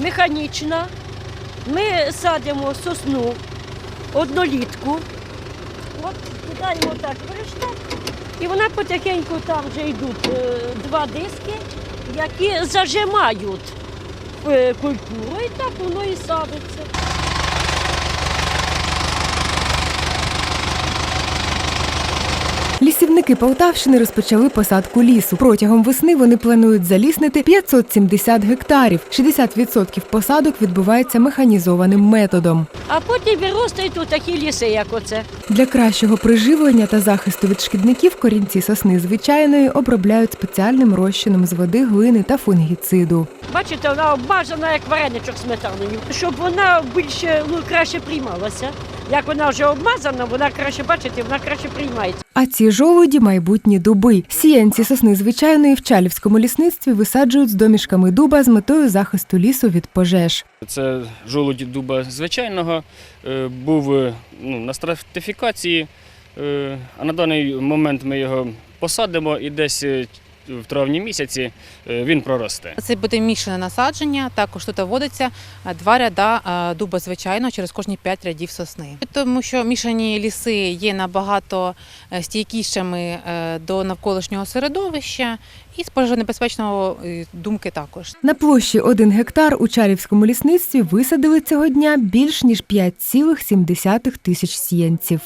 механічна. Ми садимо сосну однолітку. От кидаємо так перештак. І вона потихеньку там вже йдуть е, два диски, які зажимають е, культуру, і так воно і садиться. Лісівники Полтавщини розпочали посадку лісу. Протягом весни вони планують заліснити 570 гектарів. 60% посадок відбувається механізованим методом. А потім виростають тут такі ліси, як оце. Для кращого приживлення та захисту від шкідників корінці сосни звичайної обробляють спеціальним розчином з води, глини та фунгіциду. Бачите, вона обмажена як вареничок сметаною, щоб вона більше ну, краще приймалася. Як вона вже обмазана, вона краще, бачите, вона краще приймається. А ці жолуді майбутні дуби. Сіянці сосни звичайної в Чалівському лісництві висаджують з домішками дуба з метою захисту лісу від пожеж. Це жолуді дуба звичайного, е, був е, ну, на стратифікації, е, а на даний момент ми його посадимо і десь в травні місяці е, він проросте. Це буде мішане насадження. Також тут вводиться е, два ряда е, дуба звичайно через кожні п'ять рядів сосни. Тому що мішані ліси є набагато стійкішими до навколишнього середовища і з пожежонебезпечного думки також. На площі 1 гектар у Чалівському лісництві висадили цього дня більш ніж 5,7 тисяч сіянців.